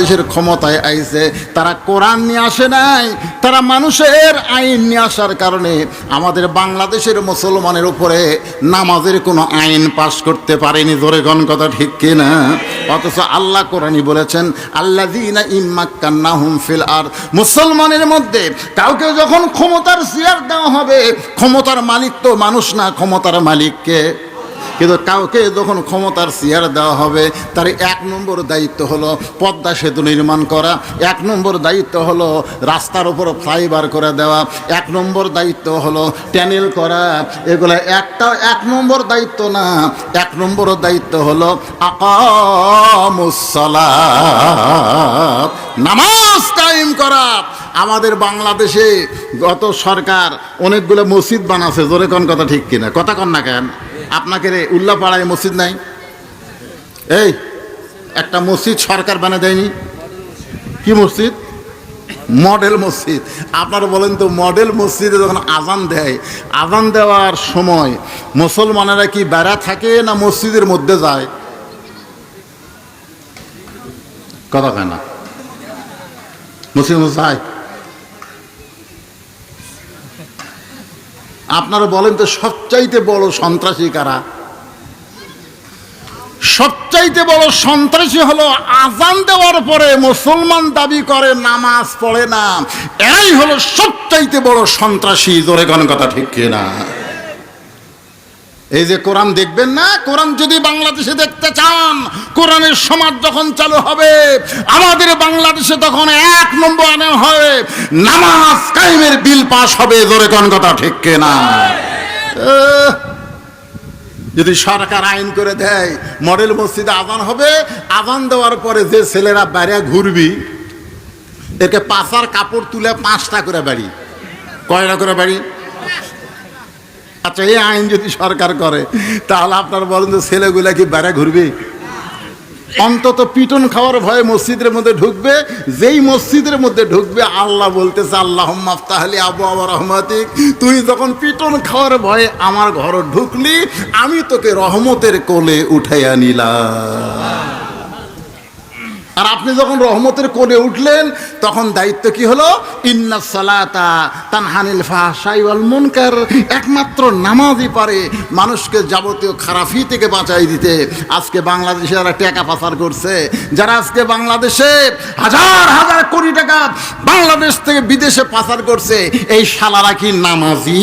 দেশের ক্ষমতায় আইছে, তারা কোরআন নিয়ে আসে নাই, তারা মানুষের আইন নিয়ে আসার কারণে আমাদের বাংলাদেশের মুসলমানের উপরে নামাজের কোনো আইন পাশ করতে পারেনি। ধরে গণ কথা ঠিক কিনা? অথচ আল্লাহ কোরআনই বলেছেন আল্লাহ দিনা ইম্মাক্কান্না হুম ফিল আর মুসলমানের মধ্যে কাউকে যখন ক্ষমতার চেয়ার দেওয়া হবে, ক্ষমতার মালিক তো মানুষ না, ক্ষমতার মালিককে। কিন্তু কাউকে যখন ক্ষমতার চেয়ার দেওয়া হবে, তার এক নম্বর দায়িত্ব হলো পদ্মা সেতু নির্মাণ করা, এক নম্বর দায়িত্ব হলো রাস্তার উপর ফ্লাইওভার করে দেওয়া, এক নম্বর দায়িত্ব হলো ট্যানেল করা, এগুলো একটা এক নম্বর দায়িত্ব না, এক নম্বর দায়িত্ব হলো আকামুসলা নামাজ কায়েম করা। আমাদের বাংলাদেশে গত সরকার অনেকগুলো মসজিদ বানাছে, জোরে কোন কথা ঠিক কিনা? কথা কন না কেন? আপনাকে রে, উল্লাপাড়ায় মসজিদ নাই? এই, একটা মসজিদ সরকার বানা দেয়নি। কি মসজিদ? মডেল মসজিদ। আপনারা বলেন তো, মডেল মসজিদে যখন আজান দেয়, আজান দেওয়ার সময় মুসলমানেরা কি বেড়া থাকে না মসজিদের মধ্যে যায়? কথা কয় না। মসজিদ যায়? আপনারা বলেন তো সবচাইতে বড় সন্ত্রাসী কারা? সবচাইতে বড় সন্ত্রাসী হলো আজান দেওয়ার পরে মুসলমান দাবি করে, নামাজ পড়ে না। এই হলো সবচাইতে বড় সন্ত্রাসী। জোরে কোন কথা ঠিক না এই যে কোরআন দেখবেন না? কোরআন যদি বাংলাদেশে দেখতে চান, কোরআনের সমাজ যখন চালু হবে, আমাদের বাংলাদেশে তখন এক নম্বর আনে হবে, নামাজ কায়েমের বিল পাস হবে জোরে কোন কথা ঠিক না যদি সরকার আইন করে দেয়, মডেল মসজিদে আজান হবে, আজান দেওয়ার পরে যে ছেলেরা বাইরে ঘুরবি, একে পাশার কাপড় তুলে পাঁচটা করে বাড়ি। কয়টা করে বাড়ি? আচ্ছা এই আইন যদি সরকার করে, তাহলে আপনার বলেন যে ছেলেগুলা কি বাইরে ঘুরবে? অন্তত পিটন খাওয়ার ভয়ে মসজিদের মধ্যে ঢুকবে, যেই মসজিদের মধ্যে ঢুকবে, আল্লাহ বলতেছে আল্লাহ তাহলে আবু আবার রহমাতিক, তুই যখন পিটন খাওয়ার ভয়ে আমার ঘর ঢুকলি, আমি তোকে রহমতের কোলে উঠাইয়া নিলাম। আর আপনি যখন রহমতের কোলে উঠলেন, তখন দায়িত্ব কি হলো? ইন্না সালাতা তানহানিল ফাহশাই ওয়াল মুনকার। একমাত্র নামাজই পারে মানুষকে যাবতীয় খারাপি থেকে বাঁচাই দিতে। আজকে বাংলাদেশে যারা টাকা পাচার করছে, যারা আজকে বাংলাদেশে হাজার হাজার কোটি টাকা বাংলাদেশ থেকে বিদেশে পাচার করছে, এই শালারা কি নামাজি?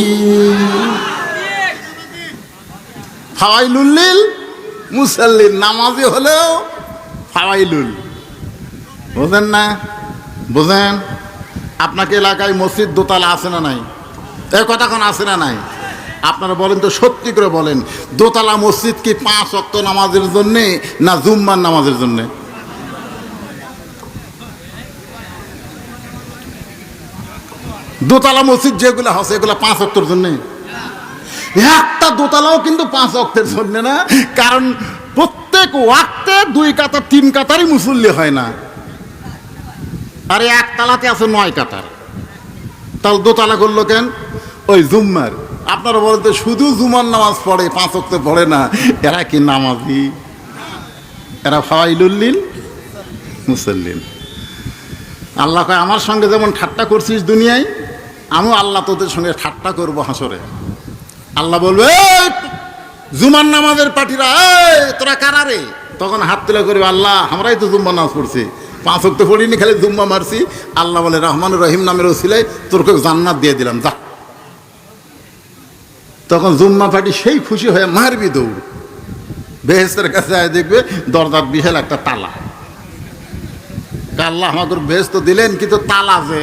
ফাওয়াইলুল্লিল মুসাল্লিন, নামাজি হলেও ফাওয়াইলুল। বুঝেন না? বুঝেন? আপনাকে এলাকায় মসজিদ দোতলা আছে না নাই? এ কথা কোন আছে না নাই? আপনারা বলেন তো সত্যি করে বলেন, দোতলা মসজিদ কি পাঁচ অক্ত নামাজের জন্যে না জুম্মার নামাজের জন্যে? দোতলা মসজিদ যেগুলো আছে, এগুলো পাঁচ অক্তর জন্যে? একটা দোতলাও কিন্তু পাঁচ অক্তের জন্য না, কারণ প্রত্যেক ওয়াক্তে দুই কাতার, তিন কাতারই মুসল্লি হয় না। আরে এক তালাতে আছে নয় কাতার তাহলে দোতলা করল কেন? ওই জুম্মার। আপনারা বলতে শুধু জুমার নামাজ পড়ে পাঁচ অক্তে পড়ে না এরা কি নামাজি? এরা ফাওয়াইলুল্লিল মুসল্লিন। আল্লাহ কয় আমার সঙ্গে যেমন ঠাট্টা করছিস দুনিয়ায় আমিও আল্লাহ তোদের সঙ্গে ঠাট্টা করব হাসরে। আল্লাহ বলবে "এই, জুমার নামাজের পাঠিরা তোরা কারারে তখন হাত তুলে করবে আল্লাহ আমরাই তো জুম্মা নামাজ পড়ছি। পাঁচ অক্ত পড়িনি খালি জুম্মা মারছি। আল্লাহ বলে রহমান রহিম নামের ওসিলাই তোরকে জান্নাত দিয়ে দিলাম, যা। তখন জুম্মা পার্টি সেই খুশি হয়ে মারবি দৌড়। বেহেস্তের কাছে আয় দেখবে দরজার বিশাল একটা তালা। তা আল্লাহ আমাকে বেহেস্ত দিলেন, কিন্তু তালা যে।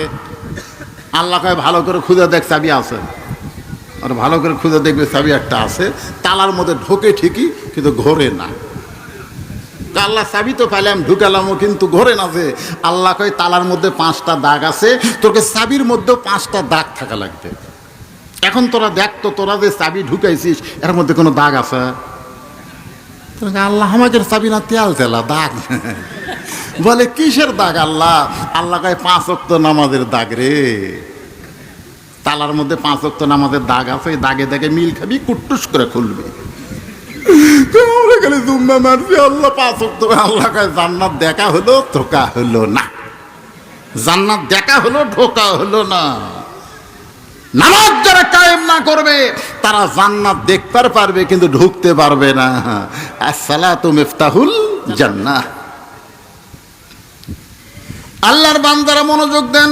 আল্লাহ কয়, ভালো করে খুঁজে দেখ, চাবি আছে। আর ভালো করে খুঁজে দেখবে চাবি একটা আছে। তালার মধ্যে ঢোকে ঠিকই, কিন্তু ঘোরে না। তা আল্লাহ চাবি তো পাইলাম ঢুকালামও কিন্তু ঘোরে না যে আল্লাহ কয়, তালার মধ্যে পাঁচটা দাগ আছে তোকে চাবির মধ্যেও পাঁচটা দাগ থাকা লাগবে। এখন তোরা দেখ তো, তোরা যে চাবি ঢুকাইছিস, এর মধ্যে কোনো দাগ আছে? আল্লাহ আমাদের চাবি না, তেল তেলা দাগ। বলে, কিসের দাগ আল্লাহ? আল্লাহ কয়, পাঁচ অক্ত নামাজের দাগ রে। তালার মধ্যে পাঁচ অক্ত নামাজের দাগ আছে, এই দাগে দাগে মিল খাবি, কুট্টুস করে খুলবি। আমরা খালি জুম্মা মারছি আল্লাহ পাঁচ আল্লাহ কয় জান্নাত দেখা হলো, ধোকা হলো না। জান্নাত দেখা হলো ঢোকা হলো না। নামাজ যারা কায়েম না করবে, তারা জান্নাত দেখতে পারবে, কিন্তু ঢুকতে পারবে না। আসসালাতু মিফতাহুল জান্নাহ। আল্লাহর বান্দারা মনোযোগ দেন।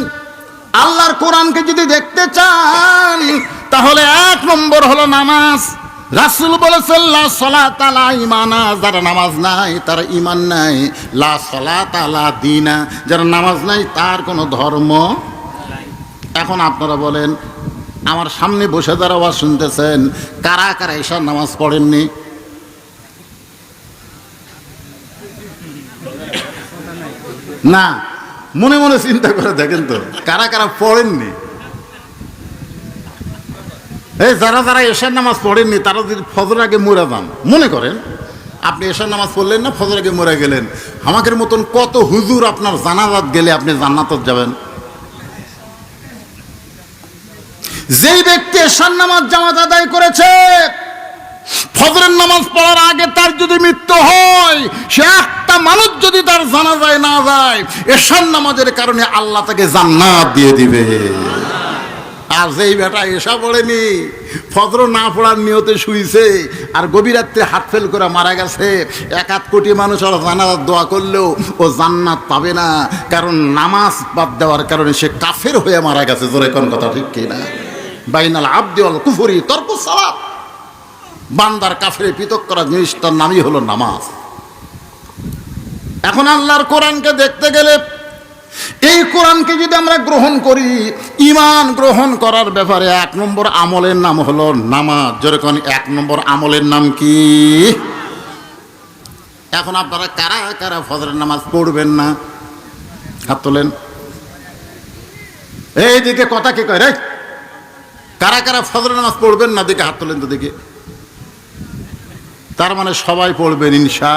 আল্লাহর কোরআনকে যদি দেখতে চান, তাহলে এক নম্বর হলো নামাজ। রাসুল লা সলাত আলা ইমানা যারা নামাজ নাই, তার ইমান নাই। লা সলাত আলা দিনা। যারা নামাজ নাই, তার কোনো ধর্ম এখন আপনারা বলেন, আমার সামনে বসে যারা আওয়াজ শুনতেছেন, কারা কারা এসার নামাজ পড়েননি? না, মনে মনে চিন্তা করে দেখেন তো, কারা কারা পড়েননি? এই যারা যারা এশার নামাজ পড়েননি, তারা যদি ফজর আগে মরে যান, মনে করেন? আপনি এশার নামাজ পড়লেন না ফজর আগে মরে গেলেন। আমাদের মতন কত হুজুর আপনার জানাজাত গেলে আপনি জান্নাতত যাবেন? যেই ব্যক্তি এশার নামাজ জামাত আদায় করেছে, ফজরের নামাজ পড়ার আগে তার যদি মৃত্যু হয়, সে একটা মানুষ যদি তার জানা যায় না যায়, এশার নামাজের কারণে আল্লাহ তাকে জান্নাত দিয়ে দিবে। আর যেই বেটা এসা পড়েনি। ফজর না পড়ার নিয়তে শুইছে, আর গভীর রাত্রে হাত ফেল করে মারা গেছে। এক আধ কোটি মানুষ আর জানাজার দোয়া করলেও ও জান্নাত পাবে না, কারণ নামাজ বাদ দেওয়ার কারণে সে কাফের হয়ে মারা গেছে। জোরে কোন কথা ঠিক কিনা? বাইনাল আব্দি অল কুফুরি তর্ক সালাত। বান্দার কাফের পৃথক করা জিনিসটার নামই হলো নামাজ। এখন আল্লাহর কোরআনকে দেখতে গেলে এই কোরআনকে যদি আমরা গ্রহণ করি ইমান গ্রহণ করার ব্যাপারে এক নম্বর আমলের নাম হলো নামাজ। যেরকম এক নম্বর আমলের নাম কি? এখন আপনারা কারা কারা ফজরের নামাজ পড়বেন না? হাত তোলেন। এই দিকে কথা কি কয় রে? কারা কারা ফজরের নামাজ পড়বেন না? দিকে হাত তোলেন তো দিকে। তার মানে সবাই পড়বেন ইনশা।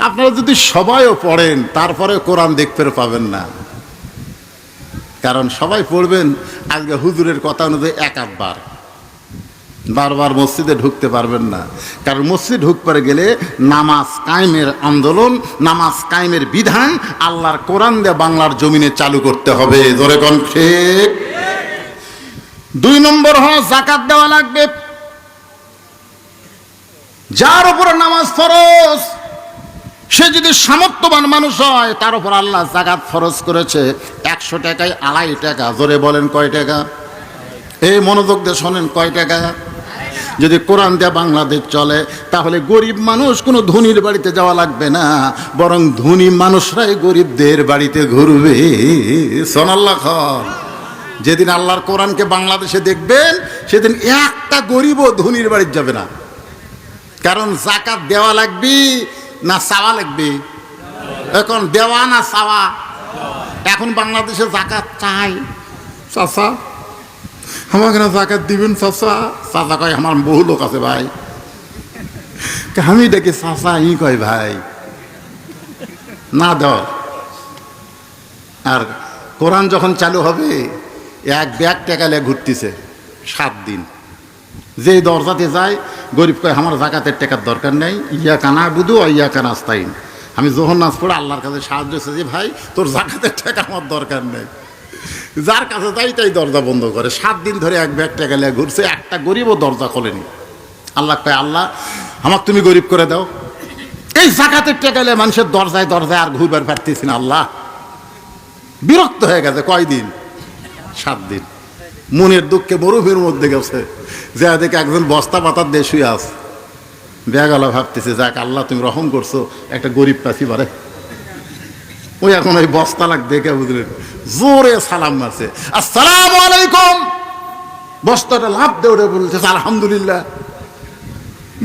আপনারা যদি সবাইও পড়েন তারপরে কোরআন দেখতে পাবেন না। কারণ সবাই পড়বেন আজকে হুজুরের কথা অনুযায়ী এক আধবার। বারবার মসজিদে ঢুকতে পারবেন না। কারণ মসজিদ ঢুকতে গেলে নামাজ কায়েমের আন্দোলন, নামাজ কায়েমের বিধান আল্লাহর কোরআন দিয়ে বাংলার জমিনে চালু করতে হবে। ধরে কোন ঠিক? দুই নম্বর হল জাকাত দেওয়া লাগবে। যার উপরে নামাজ ফরজ সে যদি সামর্থ্যবান মানুষ হয়, তার উপর আল্লাহ জাকাত ফরজ করেছে। একশো টাকায় আড়াই টাকা। জোরে বলেন কয় টাকা? এই মনোযোগ দিয়ে শোনেন কয় টাকা? যদি কোরআন দেয়া বাংলাদেশ চলে, তাহলে গরিব মানুষ কোনো ধনীর বাড়িতে যাওয়া লাগবে না, বরং ধনী মানুষরাই গরিবদের বাড়িতে ঘুরবে। সোনাল্লাহ খান। যেদিন আল্লাহর কোরআনকে বাংলাদেশে দেখবেন, সেদিন একটা গরিবও ধনীর বাড়িতে যাবে না। কারণ জাকাত দেওয়া লাগবে না চাওয়া লাগবে। এখন দেওয়া না চাওয়া। এখন বাংলাদেশে জাকাত চাই। চাচা, আমাকে না জাকাত দিবেন চাচা? চাচা কয়, আমার বহু লোক আছে ভাই। আমি দেখি চাচা, ই কয়, ভাই, না দেও। আর কোরআন যখন চালু হবে, এক ব্যাগ টেকালে ঘুরতেছে, সাত দিন। যেই দরজাতে যায়, গরিব কয়, আমার জাকাতের টাকার দরকার নেই ইয়া কানা বুধু আর ইয়া কানা আস্তাইন আমি নাচ পড়ে আল্লাহর কাছে সাহায্য যে, ভাই, তোর জাকাতের টাকা আমার দরকার নেই। যার কাছে যাই তাই দরজা বন্ধ করে। সাত দিন ধরে এক ব্যাগ টাকা লিয়ে ঘুরছে, একটা গরিবও দরজা খোলেনি। আল্লাহ কয়, আল্লাহ আমার তুমি গরিব করে দাও। এই জাকাতের টাকা লিয়ে মানুষের দরজায় দরজায় আর ঘুরবার পারতেছি না, আল্লাহ। বিরক্ত হয়ে গেছে কয়দিন? সাত দিন। মনের দুঃখে মরুভূমির মধ্যে গেছে। যে দেখে একজন বস্তা পাতার দিয়ে শুয়ে আস। বেগালা ভাবতেছে, যাক, আল্লাহ, তুমি রহম করছ, একটা গরিব পাখি বারে। ওই এখন ওই বস্তা লাগ দেখে বুঝলেন, জোরে সালাম মারছে, আসসালাম আলাইকুম। বস্তাটা লাভ দেওয়া বলছে, আলহামদুলিল্লাহ।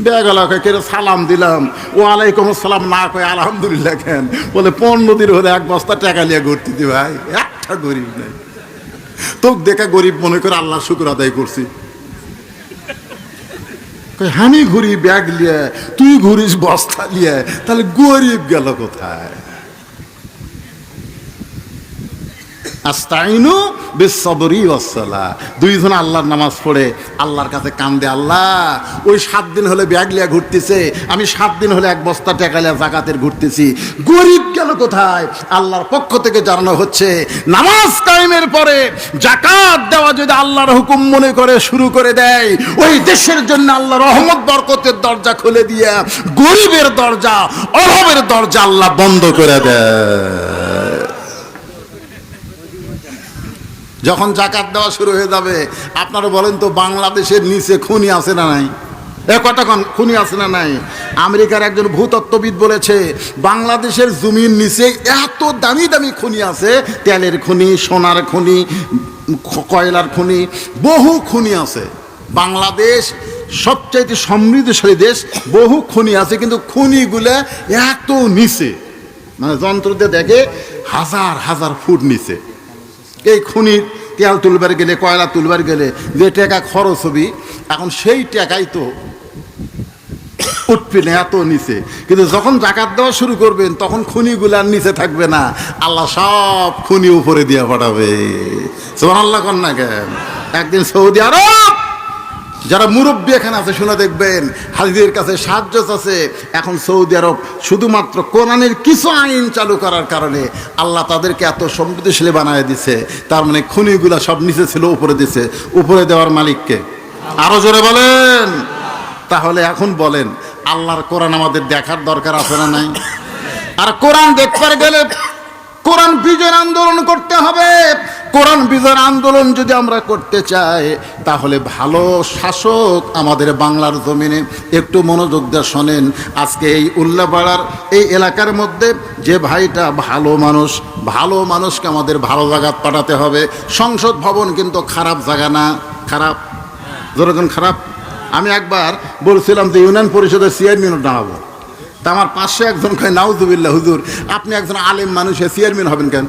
বেগালাকে কেন সালাম দিলাম। ও আলাইকুম আসসালাম। না কয়ে, আলহামদুলিল্লাহ কেন? বলে, পনেরো দিন হলে এক বস্তা টাকা নিয়ে ঘুরতে দি ভাই, একটা গরিব নেই। তোকে দেখে গরিব মনে করে আল্লাহ শুক্র আদায় করছি। আমি ঘুরি ব্যাগ লিয়ে তুই ঘুরিস বস্তা লিয়ে তাহলে গরিব গেল কোথায়? আস্তাইনু বিশ্বরি ওয়াসালা দুইজন আল্লাহর নামাজ পড়ে, আল্লাহর কাছে কান্দে, আল্লাহ, ওই সাত দিন হলে ব্যাগ লিয়া ঘুরতেছে, আমি সাত দিন হলে এক বস্তা টাকা লিয়া জাকাতের ঘুরতেছি। গরিব গেল কোথায়? আল্লাহর পক্ষ থেকে জানানো হচ্ছে, নামাজ কায়েমের পরে জাকাত দেওয়া যদি আল্লাহর হুকুম মনে করে শুরু করে দেয়, ওই দেশের জন্য আল্লাহ রহমত, বরকতের দরজা খুলে দিয়ে গরিবের দরজা, অভাবের দরজা আল্লাহ বন্ধ করে দেয়। যখন জাকাত দেওয়া শুরু হয়ে যাবে, আপনারা বলেন তো বাংলাদেশের নিচে খুনি আছে না নাই? এ কতক্ষণ খুনি আছে না নাই? আমেরিকার একজন ভূতত্ত্ববিদ বলেছে, বাংলাদেশের জমির নিচে এত দামি দামি খনি আছে, তেলের খনি, সোনার খনি কয়লার খনি, বহু খনি আছে। বাংলাদেশ সবচাইতে সমৃদ্ধশালী দেশ, বহু খনি আছে, কিন্তু খনিগুলো এত নিচে। মানে যন্ত্র দিয়ে দেখে হাজার হাজার ফুট নিচে। এই খনি তেল তুলবার গেলে, কয়লা তুলবার গেলে, যে টাকা খরচ হবি, এখন সেই টাকাই তো উঠবে না এত নিচে। কিন্তু যখন জাকাত দেওয়া শুরু করবেন, তখন খুনিগুলার নিচে থাকবে না। আল্লাহ সব খুনি উপরে দিয়ে পাঠাবে। সোহান আল্লাহ কন্যা কেন? একদিন সৌদি আরব যারা মুরব্বী এখানে আছে, শুনে দেখবেন, হাজিদের কাছে সাহায্য আছে। এখন সৌদি আরব শুধুমাত্র কোরআনের কিছু আইন চালু করার কারণে আল্লাহ তাদেরকে এত সমৃদ্ধশালী বানায় দিছে। তার মানে খুনিগুলা সব নিচে ছিল, উপরে দিছে। উপরে দেওয়ার মালিককে আরও জোরে বলেন। তাহলে এখন বলেন, আল্লাহর কোরআন আমাদের দেখার দরকার আছে না নাই? আর কোরআন দেখবার গেলে কোরআন বিজয়ের আন্দোলন করতে হবে। কোরআন বিজয়ের আন্দোলন যদি আমরা করতে চাই, তাহলে ভালো শাসক আমাদের বাংলার জমিনে। একটু মনোযোগ দিয়ে শোনেন, আজকে এই উল্লাপাড়ার এই এলাকার মধ্যে যে ভাইটা ভালো মানুষ, ভালো মানুষকে আমাদের ভালো জায়গায় পাঠাতে হবে। সংসদ ভবন কিন্তু খারাপ জায়গা না। খারাপ? যেরকম খারাপ? আমি একবার বলছিলাম যে ইউনিয়ন পরিষদের চেয়ারম্যানও দাঁড়াবো। তা আমার পাশে একজন কয়, নাউজুবিল্লাহ, হুজুর, আপনি একজন আলেম মানুষের চেয়ারম্যান হবেন কেন?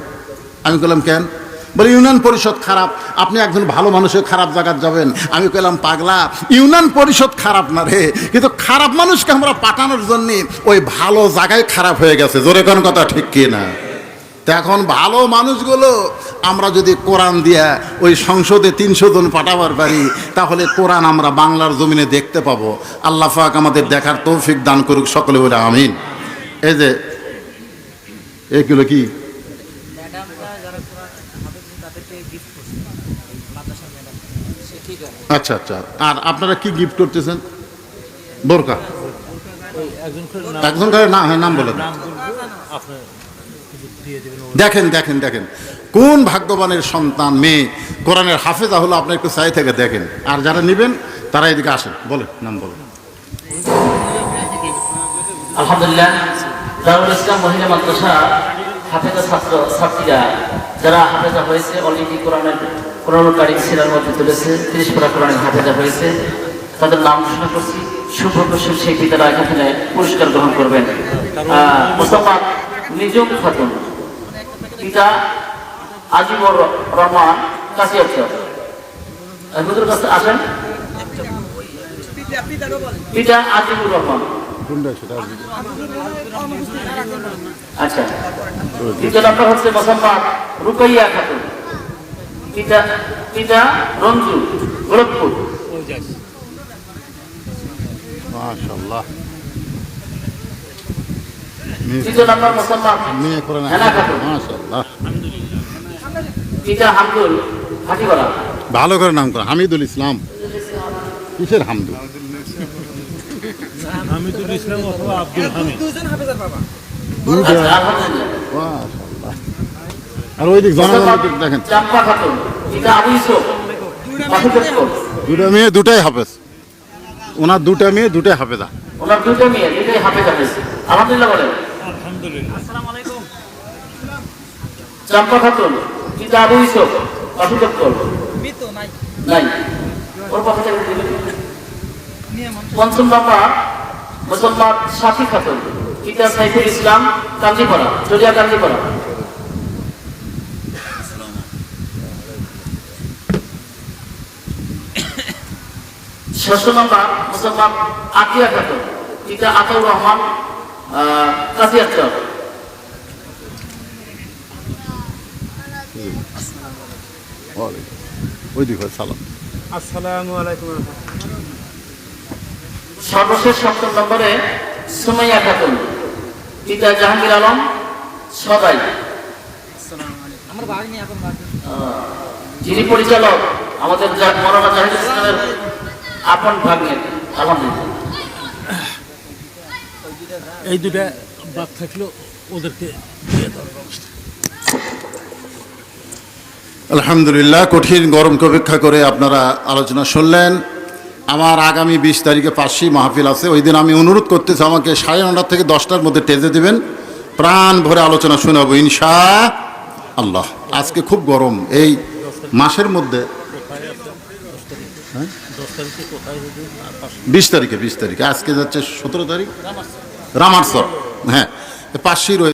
আমি বললাম কেন? বলে, ইউনিয়ন পরিষদ খারাপ, আপনি একজন ভালো মানুষের খারাপ জায়গায় যাবেন। আমি কইলাম, পাগলা, ইউনিয়ন পরিষদ খারাপ না রে, কিন্তু খারাপ মানুষকে আমরা পাঠানোর জন্যে ওই ভালো জায়গায় খারাপ হয়ে গেছে। জোরে কোন কথা ঠিক কি না? তো এখন ভালো মানুষগুলো আমরা যদি কোরআন দিয়া ওই সংসদে তিনশো জন পাঠাবার পারি তাহলে কোরআন আমরা বাংলার জমিনে দেখতে পাবো। আল্লাহ পাক আমাদের দেখার তৌফিক দান করুক সকলে বলে আমিন। এই যে এগুলো কি? আচ্ছা আচ্ছা। আর আপনারা কি গিফট করতেছেন? বোরকা? একজন করে না হ্যাঁ নাম বলে আপনার দেখেন দেখেন দেখেন। কোন ভাগ্যবানের সন্তান মেয়ে? কোরআনের হাফেজা হলো আপনি একটু চাই থেকে দেখেন। আর যারা নেবেন তারা এদিকে আসেন। বলেন নাম বলেন। আলহামদুলিল্লাহ দারুল ইসলাম মহিলা মাদ্রাসা হাফেজা ছাত্র ছাত্রীরা যারা হাফেজা হয়েছে অলরেডি কোরআনের কোরআন কারিম সিরার মধ্যে তুলেছে তিরিশ পড়া কোরআনের হাফেজা হয়েছে। তাদের নাম ঘোষণা করছি। সুপ্রকৌশল সেই পিতারা এখানে পুরস্কার গ্রহণ করবেন। নিজম খাতুন। পিতা আজিবর রহমান কাশিয়াচর হুজুর কাছে আসেন পিতা আজিবুর রহমান। আচ্ছা। দ্বিতীয় নম্বর হচ্ছে মোসাম্মদ রুকাইয়া খাতুন। পিতা পিতা রঞ্জু গোরখপুর। মাশাআল্লাহ। তৃতীয় নম্বর মোসাম্মদ মেয়ে করে না। হেনা খাতুন পিতা হামদুল হাটিগড়া ভালো করে নাম করে। হামিদুল ইসলাম। কিসের হামদুল? হামিদুল ইসলাম অথবা আব্দুল হামিদ। আচ্ছা আর ওই দিক দেখেন। চাম্পা খাতুন পিতা আবু ইউসুফ। দুটা মেয়ে দুটাই হাফেজ। ওনার দুটা মেয়ে দুটাই হাফেজা। ওনার দুটো মেয়ে দুটোই হাফেজা হয়েছে আলহামদুলিল্লাহ বলেন। আলহামদুলিল্লাহ। চাম্পা খাতুন পিতা আবু ইউসুফ বাসুদেবপুর মৃত নাই। নাই। ওর কথাটা। পঞ্চম নম্বর মুসলমান সাফি খাতুন। পিতা সাইফুল ইসলাম কান্দিপাড়া চলিয়া কান্দিপাড়া ষষ্ঠ নম্বর মুসলমান আকিয়া খাতুন। পিতা আতাউর রহমান সালাম আসসালামু। আলাইকুম। সর্বশেষ সপ্তম নম্বরে সুমাইয়া খাতুন। পিতা জাহাঙ্গীর আলম এখন যিনি পরিচালক আমাদের ইসলামের আপন ভাগ্নে। আলহামদুলিল্লাহ। এই দুটা বাদ থাকলেও ওদেরকে দিয়ে দেওয়ার ব্যবস্থা। আলহামদুলিল্লাহ কঠিন গরমকে উপেক্ষা করে আপনারা আলোচনা শুনলেন। আমার আগামী বিশ তারিখে পাঁচশি মাহফিল আছে। ওই দিন আমি অনুরোধ করতেছি আমাকে সাড়ে নটার থেকে দশটার মধ্যে টেজে দেবেন। প্রাণ ভরে আলোচনা শোনাবো ইনশা আল্লাহ। আজকে খুব গরম। এই মাসের মধ্যে পাঁচশো বিশ তারিখে বিশ তারিখে। আজকে যাচ্ছে সতেরো তারিখ। রামারসর হ্যাঁ পাশেই রয়েছে